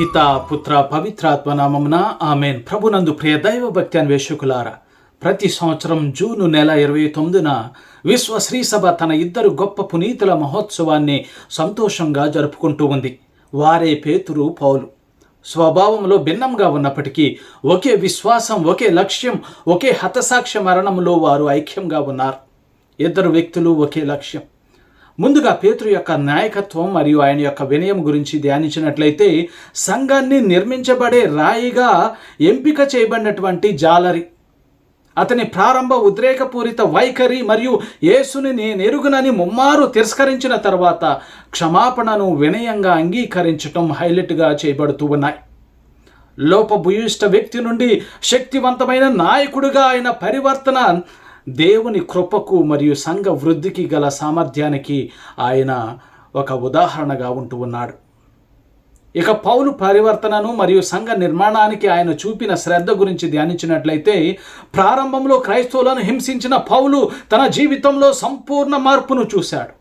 పిత పుత్ర పవిత్రాత్మ నామమున ఆమెన్. ప్రభునందు ప్రియ దైవ భక్తి అన్వేషకులారా ప్రతి సంవత్సరం జూను నెల ఇరవై తొమ్మిదిన విశ్వ శ్రీసభ తన ఇద్దరు గొప్ప పునీతుల మహోత్సవాన్ని సంతోషంగా జరుపుకుంటూ ఉంది. వారే పేతురు పౌలు. స్వభావంలో భిన్నంగా ఉన్నప్పటికీ ఒకే విశ్వాసం ఒకే లక్ష్యం ఒకే హతసాక్ష్య మరణంలో వారు ఐక్యంగా ఉన్నారు. ఇద్దరు వ్యక్తులు ఒకే లక్ష్యం. ముందుగా పేతురు యొక్క నాయకత్వం మరియు ఆయన యొక్క వినయం గురించి ధ్యానించినట్లయితే సంఘాన్ని నిర్మించబడే రాయిగా ఎంపిక చేయబడినటువంటి జాలరి. అతని ప్రారంభ ఉద్రేకపూరిత వైఖరి మరియు యేసుని నేను ఎరుగునని ముమ్మారు తిరస్కరించిన తర్వాత క్షమాపణను వినయంగా అంగీకరించటం హైలైట్గా చేయబడుతూ ఉన్నాయి. లోపభూయిష్ట వ్యక్తి నుండి శక్తివంతమైన నాయకుడిగా ఆయన పరివర్తన దేవుని కృపకు మరియు సంఘ వృద్ధికి గల సామర్థ్యానికి ఆయన ఒక ఉదాహరణగా ఉంటూ ఉన్నాడు. ఇక పౌలు పరివర్తనను మరియు సంఘ నిర్మాణానికి ఆయన చూపిన శ్రద్ధ గురించి ధ్యానించినట్లయితే ప్రారంభంలో క్రైస్తవులను హింసించిన పౌలు తన జీవితంలో సంపూర్ణ మార్పును చూశాడు.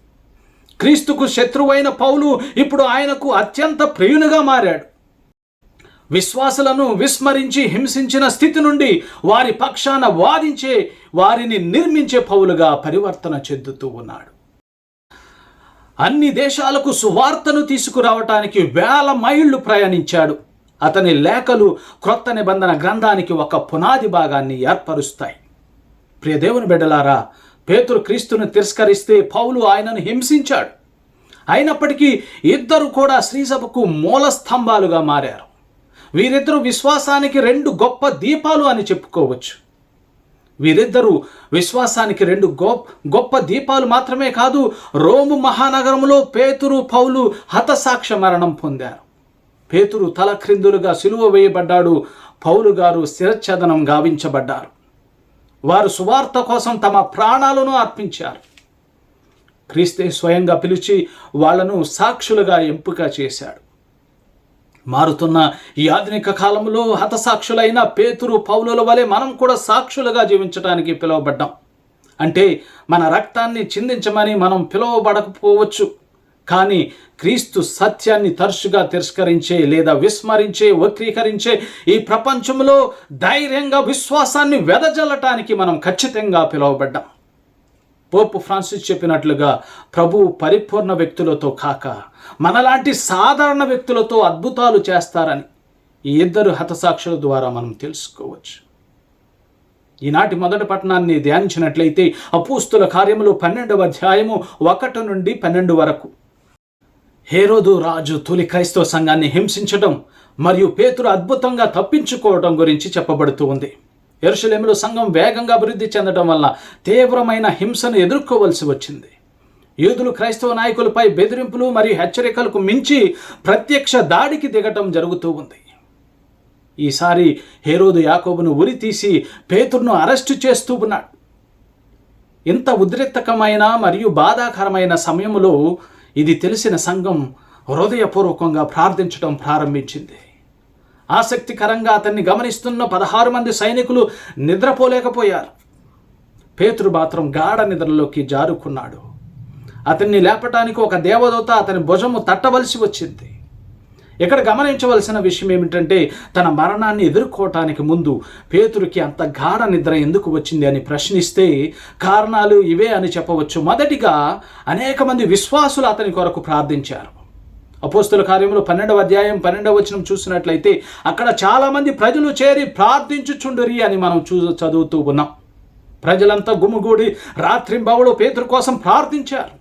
క్రీస్తుకు శత్రువైన పౌలు ఇప్పుడు ఆయనకు అత్యంత ప్రియునిగా మారాడు. విశ్వాసులను విస్మరించి హింసించిన స్థితి నుండి వారి పక్షాన వాదించే వారిని నిర్మించే పౌలుగా పరివర్తన చెందుతూ ఉన్నాడు. అన్ని దేశాలకు సువార్తను తీసుకురావటానికి వేల మైళ్ళు ప్రయాణించాడు. అతని లేఖలు క్రొత్త నిబంధన గ్రంథానికి ఒక పునాది భాగాన్ని ఏర్పరుస్తాయి. ప్రియదేవుని బిడ్డలారా పేతురు క్రీస్తును తిరస్కరిస్తే పౌలు ఆయనను హింసించాడు. అయినప్పటికీ ఇద్దరు కూడా శ్రీసభకు మూల స్తంభాలుగా మారారు. వీరిద్దరూ విశ్వాసానికి రెండు గొప్ప దీపాలు అని చెప్పుకోవచ్చు. వీరిద్దరూ విశ్వాసానికి రెండు గొప్ప గొప్ప దీపాలు మాత్రమే కాదు రోము మహానగరంలో పేతురు పౌలు హతసాక్ష మరణం పొందారు. పేతురు తలక్రిందులుగా సిలువ వేయబడ్డాడు పౌలు గారు శిరచ్ఛేదనం గావించబడ్డారు. వారు సువార్త కోసం తమ ప్రాణాలను అర్పించారు. క్రీస్తే స్వయంగా పిలిచి వాళ్ళను సాక్షులుగా ఎంపిక చేశాడు. మారుతున్న ఈ ఆధునిక కాలంలో హతసాక్షులైన పేతురు పౌలుల వలె మనం కూడా సాక్షులుగా జీవించడానికి పిలువబడ్డాం. అంటే మన రక్తాన్ని చిందించమని మనం పిలువబడకపోవచ్చు. కానీ క్రీస్తు సత్యాన్ని తరచుగా తిరస్కరించే లేదా విస్మరించే వక్రీకరించే ఈ ప్రపంచంలో ధైర్యంగా విశ్వాసాన్ని వెదజల్లటానికి మనం ఖచ్చితంగా పిలువబడ్డాం. పోపు ఫ్రాన్సిస్ చెప్పినట్లుగా ప్రభు పరిపూర్ణ వ్యక్తులతో కాక మనలాంటి సాధారణ వ్యక్తులతో అద్భుతాలు చేస్తారని ఈ ఇద్దరు హతసాక్షుల ద్వారా మనం తెలుసుకోవచ్చు. ఈనాటి మొదటి పట్టణాన్ని ధ్యానించినట్లయితే అపూస్తుల కార్యములు పన్నెండవ అధ్యాయము ఒకటి నుండి పన్నెండు వరకు. హేరోదు రాజు తొలి క్రైస్తవ సంఘాన్ని హింసించడం మరియు పేతురు అద్భుతంగా తప్పించుకోవడం గురించి చెప్పబడుతూ ఉంది. ఎరుసలేములో సంఘం వేగంగా అభివృద్ధి చెందడం వల్ల తీవ్రమైన హింసను ఎదుర్కోవలసి వచ్చింది. యూదులు క్రైస్తవ నాయకులపై బెదిరింపులు మరియు హెచ్చరికలకు మించి ప్రత్యక్ష దాడికి దిగటం జరుగుతూ ఉంది. ఈసారి హేరోదు యాకోబును ఉరి తీసి పేతురును అరెస్టు చేస్తూ ఉన్నాడు. ఇంత ఉద్రిక్తకమైన మరియు బాధాకరమైన సమయంలో ఇది తెలిసిన సంఘం హృదయపూర్వకంగా ప్రార్థించడం ప్రారంభించింది. ఆసక్తికరంగా అతన్ని గమనిస్తున్న పదహారు మంది సైనికులు నిద్రపోలేకపోయారు. పేతురు మాత్రం గాఢ నిద్రలోకి జారుకున్నాడు. అతన్ని లేపటానికి ఒక దేవదూత అతని భుజము తట్టవలసి వచ్చింది. ఇక్కడ గమనించవలసిన విషయం ఏమిటంటే తన మరణాన్ని ఎదుర్కోవటానికి ముందు పేతురికి అంత గాఢ నిద్ర ఎందుకు వచ్చింది అని ప్రశ్నిస్తే కారణాలు ఇవే అని చెప్పవచ్చు. మొదటిగా అనేక మంది విశ్వాసులు అతని కొరకు ప్రార్థించారు. అపోస్తుల కార్యంలో పన్నెండవ అధ్యాయం పన్నెండవ వచనం చూసినట్లయితే అక్కడ చాలామంది ప్రజలు చేరి ప్రార్థించుచుండరి అని మనం చూ చదువుతూ ఉన్నాం. ప్రజలంతా గుమ్ముగూడి రాత్రింబవಳು పేతురు కోసం ప్రార్థించారు.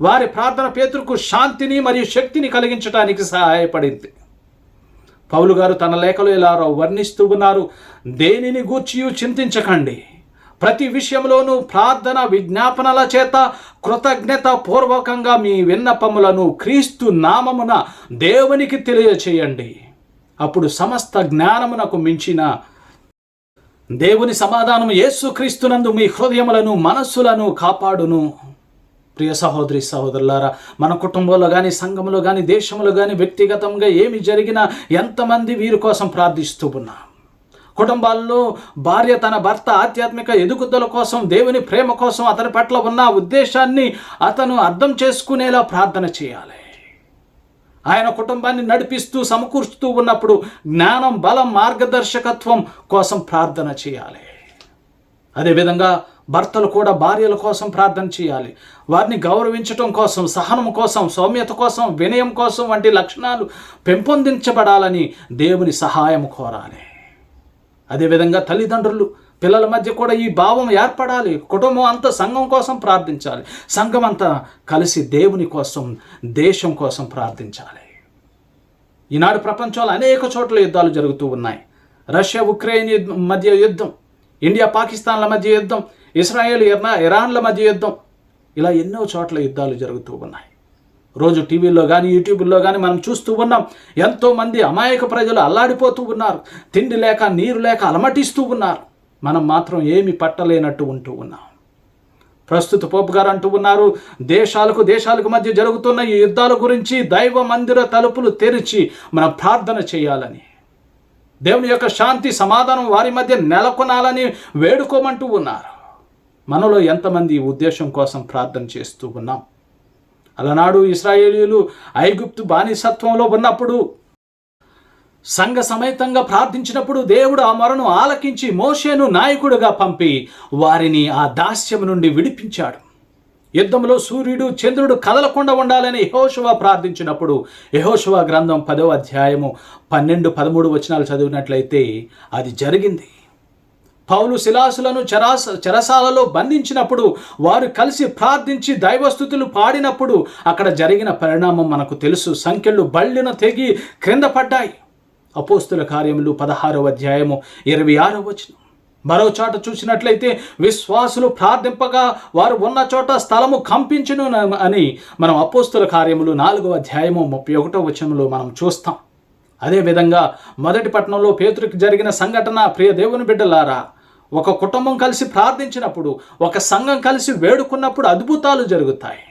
వారి ప్రార్థన పేతురుకు శాంతిని మరియు శక్తిని కలిగించడానికి సహాయపడింది. పౌలు గారు తన లేఖలో ఇలా వర్ణిస్తూ ఉన్నారు దేనిని గూర్చియు చింతించకండి. ప్రతి విషయంలోనూ ప్రార్థన విజ్ఞాపనల చేత కృతజ్ఞత పూర్వకంగా మీ విన్నపములను క్రీస్తు నామమున దేవునికి తెలియచేయండి. అప్పుడు సమస్త జ్ఞానమునకు మించిన దేవుని సమాధానం యేసుక్రీస్తునందు మీ హృదయములను మనస్సులను కాపాడును. ప్రియ సహోదరి సహోదరులారా మన కుటుంబంలో కానీ సంఘంలో కానీ దేశంలో కానీ వ్యక్తిగతంగా ఏమి జరిగినా ఎంతమంది వీరి కోసం ప్రార్థిస్తూ ఉన్నాం. కుటుంబాల్లో భార్య తన భర్త ఆధ్యాత్మిక ఎదుగుదల కోసం దేవుని ప్రేమ కోసం అతని పట్ల ఉన్న ఉద్దేశాన్ని అతను అర్థం చేసుకునేలా ప్రార్థన చేయాలి. ఆయన కుటుంబాన్ని నడిపిస్తూ సమకూర్చుతూ ఉన్నప్పుడు జ్ఞానం బలం మార్గదర్శకత్వం కోసం ప్రార్థన చేయాలి. అదేవిధంగా భర్తలు కూడా భార్యల కోసం ప్రార్థన చేయాలి. వారిని గౌరవించటం కోసం సహనం కోసం సౌమ్యత కోసం వినయం కోసం వంటి లక్షణాలు పెంపొందించబడాలని దేవుని సహాయం కోరాలి. అదేవిధంగా తల్లిదండ్రులు పిల్లల మధ్య కూడా ఈ భావం ఏర్పడాలి. కుటుంబం అంతా సంఘం కోసం ప్రార్థించాలి. సంఘం అంతా కలిసి దేవుని కోసం దేశం కోసం ప్రార్థించాలి. ఈనాడు ప్రపంచంలో అనేక చోట్ల యుద్ధాలు జరుగుతూ ఉన్నాయి. రష్యా ఉక్రెయిన్ యుద్ధం మధ్య యుద్ధం ఇండియా పాకిస్తాన్ల మధ్య యుద్ధం ఇస్రాయేల్ ఇరాన్ల మధ్య యుద్ధం ఇలా ఎన్నో చోట్ల యుద్ధాలు జరుగుతూ ఉన్నాయి. రోజు టీవీల్లో కానీ యూట్యూబ్లో కానీ మనం చూస్తూ ఉన్నాం. ఎంతోమంది అమాయక ప్రజలు అల్లాడిపోతూ ఉన్నారు. తిండి లేక నీరు లేక అలమటిస్తూ ఉన్నారు. మనం మాత్రం ఏమి పట్టలేనట్టు ఉంటూ ఉన్నాం. ప్రస్తుత పోపు గారు అంటూ ఉన్నారు దేశాలకు దేశాలకు మధ్య జరుగుతున్న ఈ యుద్ధాల గురించి దైవ మందిర తలుపులు తెరిచి మనం ప్రార్థన చేయాలని దేవుని యొక్క శాంతి సమాధానం వారి మధ్య నెలకొనాలని వేడుకోమంటూ ఉన్నారు. మనలో ఎంతమంది ఉద్దేశం కోసం ప్రార్థన చేస్తూ ఉన్నాం? అలనాడు ఇస్రాయేలీలు ఐగుప్తు బానిసత్వంలో ఉన్నప్పుడు సంఘ సమేతంగా ప్రార్థించినప్పుడు దేవుడు ఆ మొరను ఆలకించి మోషేను నాయకుడుగా పంపి వారిని ఆ దాస్యం నుండి విడిపించాడు. యుద్ధంలో సూర్యుడు చంద్రుడు కదలకుండా ఉండాలని యహోశువ ప్రార్థించినప్పుడు యహోశువ గ్రంథం పదో అధ్యాయము పన్నెండు పదమూడు వచనాలు చదివినట్లయితే అది జరిగింది. పౌలు శిలాసులను చెరాస చెరసాలలో బంధించినప్పుడు వారు కలిసి ప్రార్థించి దైవస్థుతులు పాడినప్పుడు అక్కడ జరిగిన పరిణామం మనకు తెలుసు. సంఖ్యలు బళ్ళిన తెగి క్రింద పడ్డాయి. అపోస్తుల కార్యములు పదహారవ అధ్యాయము ఇరవై ఆరో వచనం. మరో చోట చూసినట్లయితే విశ్వాసులు ప్రార్థింపగా వారు ఉన్న చోట స్థలము కంపించును అని మనం అపోస్తుల కార్యములు నాలుగవ అధ్యాయము ముప్పై ఒకటో వచనంలో మనం చూస్తాం. అదేవిధంగా మొదటి పట్టణంలో పేతురికి జరిగిన సంఘటన ప్రియ దేవుని బిడ్డలారా ఒక కుటుంబం కలిసి ప్రార్థించినప్పుడు ఒక సంఘం కలిసి వేడుకున్నప్పుడు అద్భుతాలు జరుగుతాయి.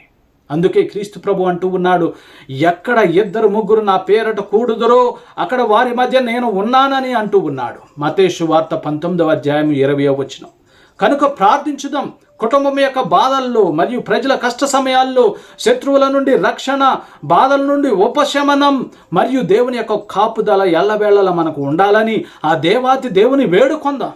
అందుకే క్రీస్తు ప్రభు అంటూ ఉన్నాడు ఎక్కడ ఇద్దరు ముగ్గురు నా పేరట కూడుదరో అక్కడ వారి మధ్య నేను ఉన్నానని అంటూ ఉన్నాడు. మతేషు వార్త పంతొమ్మిదవ అధ్యాయం ఇరవై వచ్చిన కనుక ప్రార్థించుదాం. కుటుంబం యొక్క బాధల్లో మరియు ప్రజల కష్ట సమయాల్లో శత్రువుల నుండి రక్షణ బాధల నుండి ఉపశమనం మరియు దేవుని యొక్క కాపుదల ఎల్లవేళల మనకు ఉండాలని ఆ దేవాతి దేవుని వేడుకొందాం.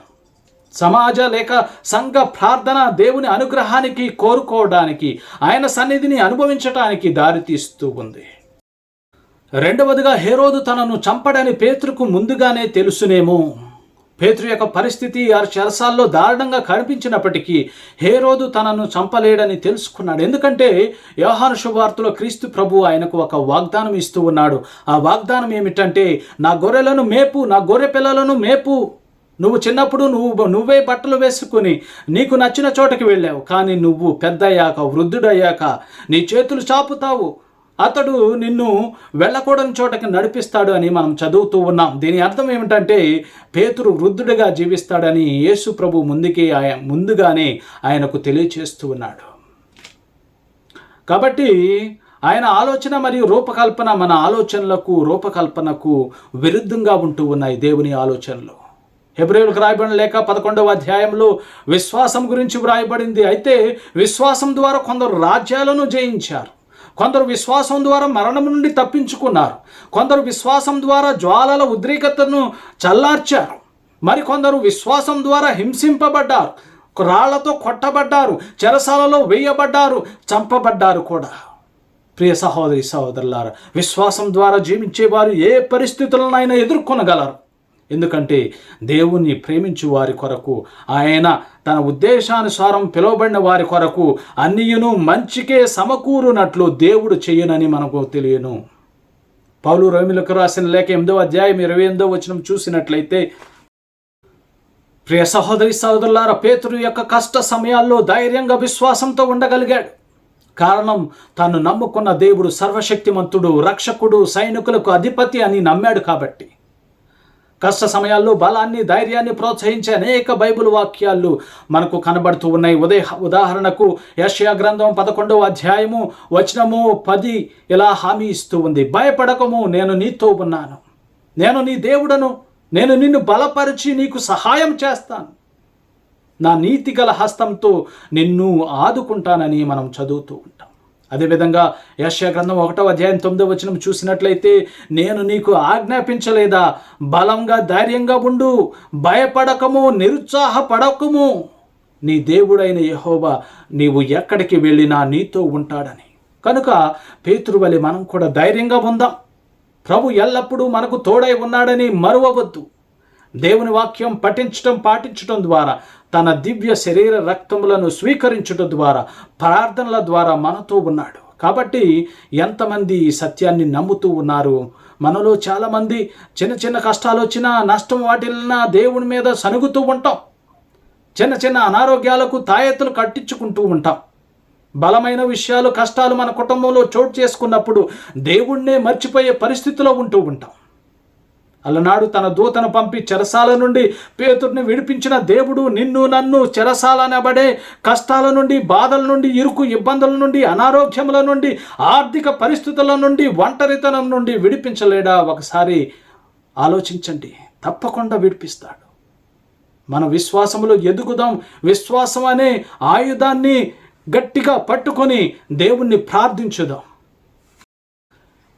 సమాజ లేక సంఘ ప్రార్థన దేవుని అనుగ్రహానికి కోరుకోవడానికి ఆయన సన్నిధిని అనుభవించటానికి దారితీస్తూ ఉంది. రెండవదిగా హేరోదు తనను చంపడని పేతురుకు ముందుగానే తెలుసునేమో. పేతురు యొక్క పరిస్థితి ఆ చెరసాల్లో దారుణంగా కనిపించినప్పటికీ హేరోదు తనను చంపలేడని తెలుసుకున్నాడు. ఎందుకంటే వ్యవహార శుభార్తలో క్రీస్తు ప్రభు ఆయనకు ఒక వాగ్దానం ఇస్తూ ఉన్నాడు. ఆ వాగ్దానం ఏమిటంటే నా గొర్రెలను మేపు నా గొర్రె పిల్లలను మేపు. నువ్వు చిన్నప్పుడు నువ్వు నువ్వే బట్టలు వేసుకుని నీకు నచ్చిన చోటకి వెళ్ళావు. కానీ నువ్వు పెద్దయ్యాక వృద్ధుడయ్యాక నీ చేతులు చాపుతావు. అతడు నిన్ను వెళ్ళకూడని చోటకి నడిపిస్తాడు అని మనం చదువుతూ ఉన్నాం. దీని అర్థం ఏమిటంటే పేతురు వృద్ధుడిగా జీవిస్తాడని యేసు ప్రభు ముందుకే ఆయన ముందుగానే ఆయనకు తెలియచేస్తూ ఉన్నాడు. కాబట్టి ఆయన ఆలోచన మరియు రూపకల్పన మన ఆలోచనలకు రూపకల్పనకు విరుద్ధంగా ఉంటూ ఉన్నాయి దేవుని ఆలోచనలు. హెబ్రిలకు రాయబడిన లేక పదకొండవ అధ్యాయంలో విశ్వాసం గురించి వ్రాయబడింది. అయితే విశ్వాసం ద్వారా కొందరు రాజ్యాలను జయించారు. కొందరు విశ్వాసం ద్వారా మరణం నుండి తప్పించుకున్నారు. కొందరు విశ్వాసం ద్వారా జ్వాలల ఉద్రేకతను చల్లార్చారు. మరికొందరు విశ్వాసం ద్వారా హింసింపబడ్డారు. రాళ్ళతో కొట్టబడ్డారు. చెరసాలలో వేయబడ్డారు. చంపబడ్డారు కూడా. ప్రియ సహోదరి సహోదరులారా విశ్వాసం ద్వారా జీవించేవారు ఏ పరిస్థితులనైనా ఎదుర్కొనగలరు. ఎందుకంటే దేవుణ్ణి ప్రేమించు వారి కొరకు ఆయన తన ఉద్దేశానుసారం పిలువబడిన వారి కొరకు అన్నియును మంచికే సమకూరునట్లు దేవుడు చేయనని మనకు తెలియను. పౌలు రోమిలకు రాసిన లేఖ ఎనిమిదో అధ్యాయం ఇరవై ఎనిమిదో వచనం చూసినట్లయితే ప్రియ సహోదరి సహోదరులార పేతురు యొక్క కష్ట సమయాల్లో ధైర్యంగా విశ్వాసంతో ఉండగలిగాడు. కారణం తాను నమ్ముకున్న దేవుడు సర్వశక్తిమంతుడు రక్షకుడు సైనికులకు అధిపతి అని నమ్మాడు కాబట్టి. కష్ట సమయాల్లో బలాన్ని ధైర్యాన్ని ప్రోత్సహించే అనేక బైబిల్ వాక్యాలు మనకు కనబడుతూ ఉన్నాయి. ఉదయ ఉదాహరణకు యషయా గ్రంథం పదకొండవ అధ్యాయము వచనము పది ఇలా హామీ ఇస్తూ ఉంది. భయపడకము నేను నీతో ఉన్నాను. నేను నీ దేవుడను నేను నిన్ను బలపరిచి నీకు సహాయం చేస్తాను. నా నీతిగల హస్తంతో నిన్ను ఆదుకుంటానని మనం చదువుతూ ఉంటాం. అదేవిధంగా యశ్యా గ్రంథం ఒకటో అధ్యాయం తొమ్మిదో వచనం చూసినట్లయితే నేను నీకు ఆజ్ఞాపించలేదా? బలంగా ధైర్యంగా ఉండు భయపడకము నిరుత్సాహపడకము. నీ దేవుడైన యహోబా నీవు ఎక్కడికి వెళ్ళినా నీతో ఉంటాడని. కనుక పేతృవలి మనం కూడా ధైర్యంగా ఉందాం. ప్రభు ఎల్లప్పుడూ మనకు తోడై ఉన్నాడని మరువవద్దు. దేవుని వాక్యం పఠించటం పాటించటం ద్వారా తన దివ్య శరీర రక్తములను స్వీకరించటం ద్వారా ప్రార్థనల ద్వారా మనతో ఉన్నాడు. కాబట్టి ఎంతమంది ఈ సత్యాన్ని నమ్ముతూ ఉన్నారు? మనలో చాలామంది చిన్న చిన్న కష్టాలు వచ్చినా నష్టం వాటిల్లినా దేవుని మీద సనుగుతూ ఉంటాం. చిన్న చిన్న అనారోగ్యాలకు తాయెత్తులు కట్టించుకుంటూ ఉంటాం. బలమైన విషయాలు కష్టాలు మన కుటుంబంలో చోటు చేసుకున్నప్పుడు దేవుణ్ణే మర్చిపోయే పరిస్థితిలో ఉంటూ ఉంటాం. అలనాడు తన దూతను పంపి చెరసాల నుండి పేతుడిని విడిపించిన దేవుడు నిన్ను నన్ను చెరసాలనబడే కష్టాల నుండి బాధల నుండి ఇరుకు ఇబ్బందుల నుండి అనారోగ్యముల నుండి ఆర్థిక పరిస్థితుల నుండి ఒంటరితనం నుండి విడిపించలేడా? ఒకసారి ఆలోచించండి. తప్పకుండా విడిపిస్తాడు. మన విశ్వాసములో ఎదుగుదాం. విశ్వాసం అనే ఆయుధాన్ని గట్టిగా పట్టుకొని దేవుణ్ణి ప్రార్థించుదాం.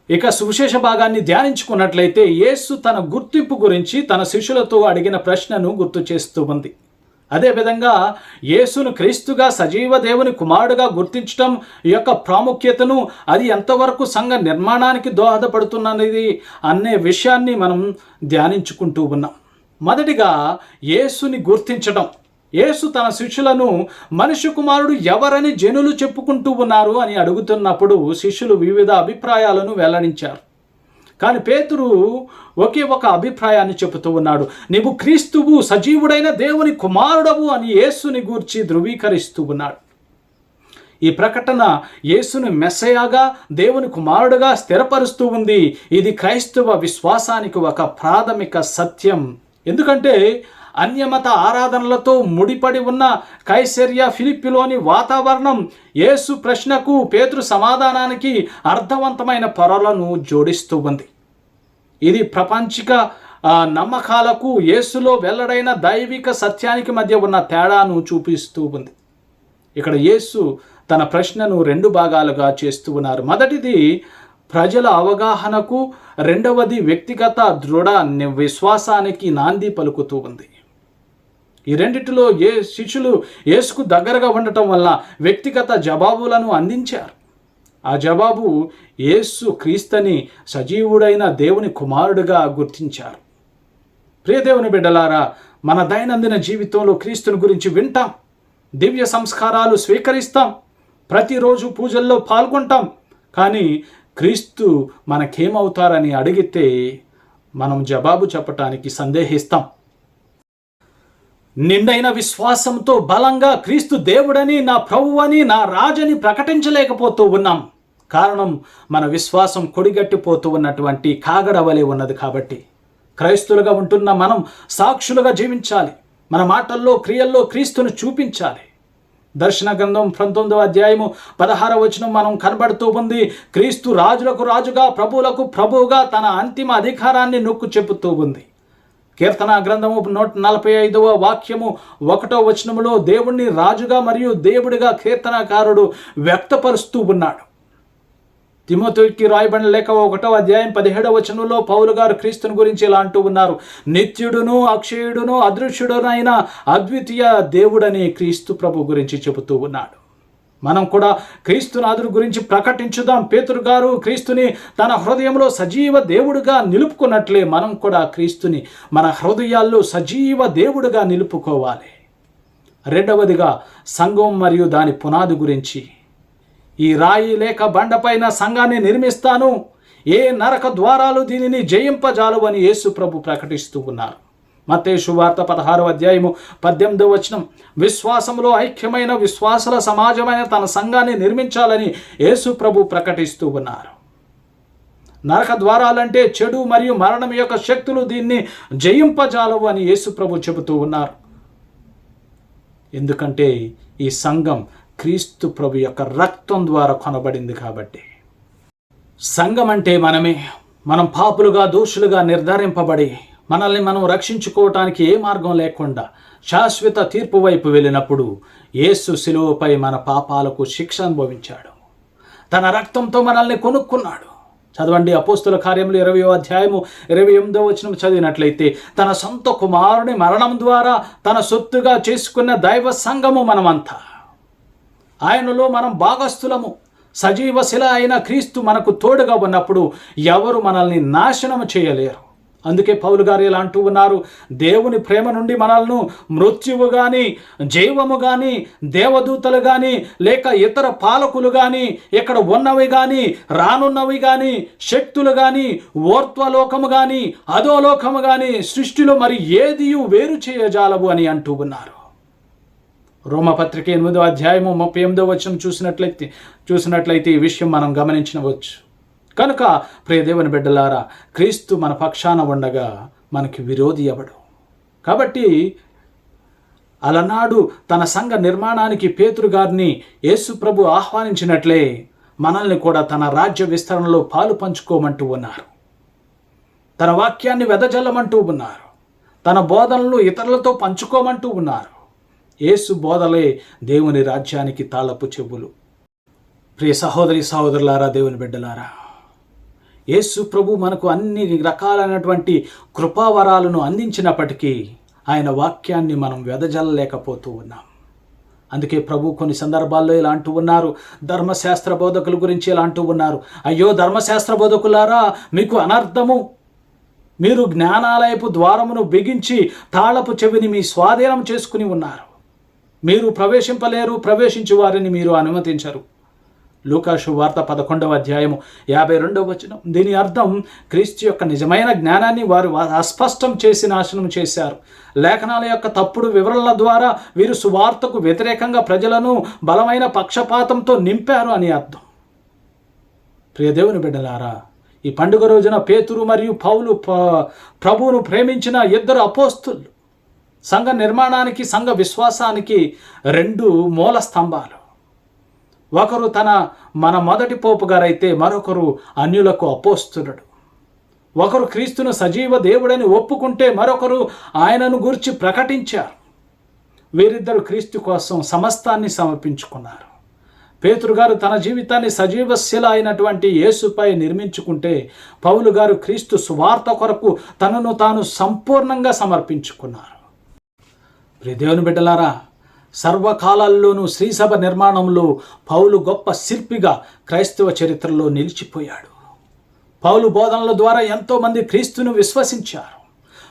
ఇక సువిశేష భాగాన్ని ధ్యానించుకున్నట్లయితే యేసు తన గుర్తింపు గురించి తన శిష్యులతో అడిగిన ప్రశ్నను గుర్తు చేస్తూ ఉంది. అదేవిధంగా యేసును క్రీస్తుగా సజీవ దేవుని కుమారుడుగా గుర్తించటం యొక్క ప్రాముఖ్యతను అది ఎంతవరకు సంఘ నిర్మాణానికి దోహదపడుతున్నది అనే విషయాన్ని మనం ధ్యానించుకుంటూ ఉన్నాం. మొదటిగా యేసుని గుర్తించడం యేసు తన శిష్యులను మనిషి కుమారుడు ఎవరని జనులు చెప్పుకుంటూ ఉన్నారు? అని అడుగుతున్నప్పుడు శిష్యులు వివిధ అభిప్రాయాలను వెల్లడించారు. కానీ పేతురు ఒకే ఒక అభిప్రాయాన్ని చెబుతూ ఉన్నాడు. నీవు క్రీస్తువు సజీవుడైన దేవుని కుమారుడవు అని యేసుని గూర్చి ధృవీకరిస్తూ ఉన్నాడు. ఈ ప్రకటన యేసుని మెస్సయాగా దేవుని కుమారుడుగా స్థిరపరుస్తూ ఉంది. ఇది క్రైస్తవ విశ్వాసానికి ఒక ప్రాథమిక సత్యం. ఎందుకంటే అన్యమత ఆరాధనలతో ముడిపడి ఉన్న కైసర్య ఫిలిప్పిలోని వాతావరణం యేసు ప్రశ్నకు పేతృ సమాధానానికి అర్థవంతమైన పొరలను జోడిస్తూ ఉంది. ఇది ప్రపంచిక నమ్మకాలకు యేసులో వెల్లడైన దైవిక సత్యానికి మధ్య ఉన్న తేడాను చూపిస్తూ ఉంది. ఇక్కడ యేసు తన ప్రశ్నను రెండు భాగాలుగా చేస్తూ ఉన్నారు. మొదటిది ప్రజల అవగాహనకు రెండవది వ్యక్తిగత దృఢ విశ్వాసానికి నాంది పలుకుతూ ఉంది. ఈ రెండిటిలో ఏ శిష్యులు యేసుకు దగ్గరగా ఉండటం వల్ల వ్యక్తిగత జవాబులను అందించారు? ఆ జవాబు యేసు క్రీస్తని సజీవుడైన దేవుని కుమారుడుగా గుర్తించారు. ప్రియదేవుని బిడ్డలారా మన దైనందిన జీవితంలో క్రీస్తుని గురించి వింటాం దివ్య సంస్కారాలు స్వీకరిస్తాం ప్రతిరోజు పూజల్లో పాల్గొంటాం. కానీ క్రీస్తు మనకేమవుతారని అడిగితే మనం జవాబు చెప్పటానికి సందేహిస్తాం. నిండైన విశ్వాసంతో బలంగా క్రీస్తు దేవుడని నా ప్రభువని నా రాజని ప్రకటించలేకపోతూ ఉన్నాం. కారణం మన విశ్వాసం కొడిగట్టిపోతూ ఉన్నటువంటి కాగడవలే ఉన్నది కాబట్టి. క్రైస్తులుగా ఉంటున్న మనం సాక్షులుగా జీవించాలి. మన మాటల్లో క్రియల్లో క్రీస్తును చూపించాలి. దర్శన గ్రంథం పంతొమ్మిదవ అధ్యాయము పదహార వచనం మనం కనబడుతూ ఉంది. క్రీస్తు రాజులకు రాజుగా ప్రభువులకు ప్రభువుగా తన అంతిమ అధికారాన్ని నొక్కు చెబుతూ ఉంది. కీర్తన గ్రంథము నూట నలభై ఐదవ వాక్యము ఒకటో వచనములో దేవుణ్ణి రాజుగా మరియు దేవుడిగా కీర్తనకారుడు వ్యక్తపరుస్తూ ఉన్నాడు. తిమోతికి రాయబడిన లేక ఒకటో అధ్యాయం పదిహేడవ వచనంలో పౌలు గారు క్రీస్తుని గురించి ఇలా అంటూ ఉన్నారు. నిత్యుడును అక్షయుడును అదృశ్యుడునైన అద్వితీయ దేవుడని క్రీస్తు ప్రభు గురించి చెబుతూ ఉన్నాడు. మనం కూడా క్రీస్తునాథుడు గురించి ప్రకటించుదాం. పేతురు గారు క్రీస్తుని తన హృదయంలో సజీవ దేవుడుగా నిలుపుకున్నట్లే మనం కూడా క్రీస్తుని మన హృదయాల్లో సజీవ దేవుడుగా నిలుపుకోవాలి. రెండవదిగా సంఘం మరియు దాని పునాది గురించి. ఈ రాయి లేక బండపైన సంఘాన్ని నిర్మిస్తాను. ఏ నరక ద్వారాలు దీనిని జయింపజాలు అని యేసు ప్రభు ప్రకటిస్తూ ఉన్నారు. మత్తేషు వార్త పదహారు అధ్యాయము పద్దెనిమిదో వచనం. విశ్వాసంలో ఐక్యమైన విశ్వాసుల సమాజమైన తన సంఘాన్ని నిర్మించాలని యేసు ప్రభు ప్రకటిస్తూ ఉన్నారు. నరక ద్వారాలంటే చెడు మరియు మరణం యొక్క శక్తులు దీన్ని జయింపజాలవు అని యేసు ప్రభు చెబుతూ ఉన్నారు. ఎందుకంటే ఈ సంఘం క్రీస్తు ప్రభు యొక్క రక్తం ద్వారా కొనబడింది కాబట్టి. సంఘం అంటే మనమే. మనం పాపులుగా దోషులుగా నిర్ధారింపబడి మనల్ని మనం రక్షించుకోవటానికి ఏ మార్గం లేకుండా శాశ్వత తీర్పు వైపు వెళ్ళినప్పుడు యేసు శిలువపై మన పాపాలకు శిక్ష అనుభవించాడు. తన రక్తంతో మనల్ని కొనుక్కున్నాడు. చదవండి అపోస్తుల కార్యములు ఇరవై అధ్యాయము ఇరవై ఎనిమిదో వచనం చదివినట్లయితే తన సొంత కుమారుని మరణం ద్వారా తన సొత్తుగా చేసుకున్న దైవ సంఘము మనమంతా. ఆయనలో మనం భాగస్థులము. సజీవ శిల అయిన క్రీస్తు మనకు తోడుగా ఉన్నప్పుడు ఎవరు మనల్ని నాశనం చేయలేరు. అందుకే పౌలు గారు ఇలా అంటూ ఉన్నారు దేవుని ప్రేమ నుండి మనల్ని మృత్యువు కానీ జైవము కానీ దేవదూతలు కానీ లేక ఇతర పాలకులు కానీ ఇక్కడ ఉన్నవి కానీ రానున్నవి కానీ శక్తులు కానీ ఓర్త్వలోకము కానీ అధోలోకము కానీ సృష్టిలో మరి ఏదియు వేరు చేయజాలవు అని అంటూ ఉన్నారు. రోమపత్రిక ఎనిమిదో అధ్యాయము ముప్పై ఎనిమిదో వచ్చిన చూసినట్లయితే చూసినట్లయితే ఈ విషయం మనం గమనించవచ్చు. కనుక ప్రియదేవుని బిడ్డలారా క్రీస్తు మన పక్షాన ఉండగా మనకి విరోధి ఎవడు? కాబట్టి అలనాడు తన సంఘ నిర్మాణానికి పేతురు గారిని యేసు ప్రభు ఆహ్వానించినట్లే మనల్ని కూడా తన రాజ్య విస్తరణలో పాలు పంచుకోమంటూ ఉన్నారు. తన వాక్యాన్ని వెదజల్లమంటూ ఉన్నారు. తన బోధనలు ఇతరులతో పంచుకోమంటూ ఉన్నారు. యేసు బోధలే దేవుని రాజ్యానికి తాళపు చెవులు. ప్రియ సహోదరి సహోదరులారా దేవుని బిడ్డలారా యేసు ప్రభు మనకు అన్ని రకాలైనటువంటి కృపావరాలను అందించినప్పటికీ ఆయన వాక్యాన్ని మనం వెదజల్లలేకపోతూ ఉన్నాం. అందుకే ప్రభు కొన్ని సందర్భాల్లో ఇలా అంటూ ఉన్నారు. ధర్మశాస్త్ర బోధకుల గురించి ఇలా అంటూ ఉన్నారు. అయ్యో ధర్మశాస్త్ర బోధకులారా మీకు అనర్థము. మీరు జ్ఞానాలయపు ద్వారమును బిగించి తాళపు చెవిని మీ స్వాధీనం చేసుకుని ఉన్నారు. మీరు ప్రవేశింపలేరు ప్రవేశించు వారిని మీరు అనుమతించరు. లూకాషు వార్త పదకొండవ అధ్యాయము యాభై రెండవ వచనం. దీని అర్థం క్రీస్తు యొక్క నిజమైన జ్ఞానాన్ని వారు అస్పష్టం చేసి నాశనం చేశారు. లేఖనాల యొక్క తప్పుడు వివరణల ద్వారా వీరు సువార్తకు వ్యతిరేకంగా ప్రజలను బలమైన పక్షపాతంతో నింపారు అని అర్థం. ప్రియదేవుని బిడ్డలారా ఈ పండుగ రోజున పేతురు మరియు పౌలు ప- ప్రభువును ప్రేమించిన ఇద్దరు అపోస్తులు సంఘ నిర్మాణానికి సంఘ విశ్వాసానికి రెండు మూల స్తంభాలు. ఒకరు తన మన మొదటి పోపు గారైతే మరొకరు అన్యులకు అపోస్తులుడు ఒకరు క్రీస్తును సజీవ దేవుడని ఒప్పుకుంటే మరొకరు ఆయనను గురించి ప్రకటించారు. వీరిద్దరు క్రీస్తు కోసం సమస్తాన్ని సమర్పించుకున్నారు. పేతురు గారు తన జీవితాన్ని సజీవశిల అయినటువంటి యేసుపై నిర్మించుకుంటే పౌలు గారు క్రీస్తు సువార్త కొరకు తనను తాను సంపూర్ణంగా సమర్పించుకున్నారు. ప్రదేవుని బిడ్డలారా సర్వకాలాల్లోనూ శ్రీసభ నిర్మాణంలో పౌలు గొప్ప శిల్పిగా క్రైస్తవ చరిత్రలో నిలిచిపోయాడు. పౌలు బోధనల ద్వారా ఎంతోమంది క్రీస్తును విశ్వసించారు.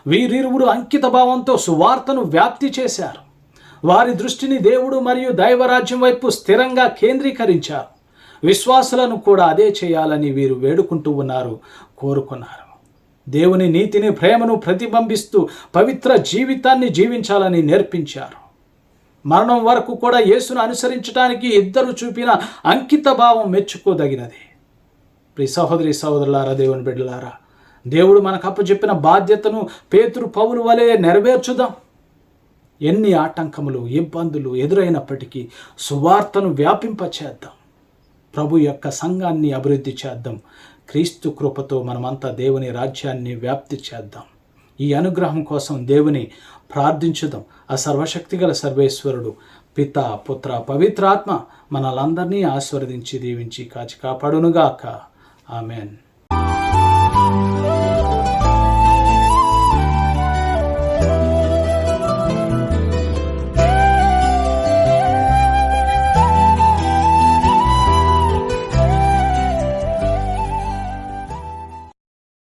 వీరిరువురు అంకితభావంతో సువార్తను వ్యాప్తి చేశారు. వారి దృష్టిని దేవుడు మరియు దైవరాజ్యం వైపు స్థిరంగా కేంద్రీకరించారు. విశ్వాసులను కూడా అదే చేయాలని వీరు వేడుకుంటూ ఉన్నారు కోరుకున్నారు. దేవుని నీతిని ప్రేమను ప్రతిబింబిస్తూ పవిత్ర జీవితాన్ని జీవించాలని నేర్పించారు. మరణం వరకు కూడా యేసును అనుసరించడానికి ఇద్దరు చూపిన అంకిత భావం మెచ్చుకోదగినది. ప్రి సహోదరి సహోదరులారా దేవుని బిడ్డలారా దేవుడు మనకు అప్పచెప్పిన బాధ్యతను పేతురు పౌలు వలె నెరవేర్చుదాం. ఎన్ని ఆటంకములు ఇబ్బందులు ఎదురైనప్పటికీ సువార్తను వ్యాపింపచేద్దాం. ప్రభు యొక్క సంఘాన్ని అభివృద్ధి చేద్దాం. క్రీస్తు కృపతో మనమంతా దేవుని రాజ్యాన్ని వ్యాప్తి చేద్దాం. ఈ అనుగ్రహం కోసం దేవుని ప్రార్థించుదాం. ఆ సర్వశక్తిగల సర్వేశ్వరుడు పిత పుత్ర పవిత్రాత్మ మనలందరినీ ఆశీర్వదించి దీవించి కాచి కాపాడునుగాక. ఆమెన్.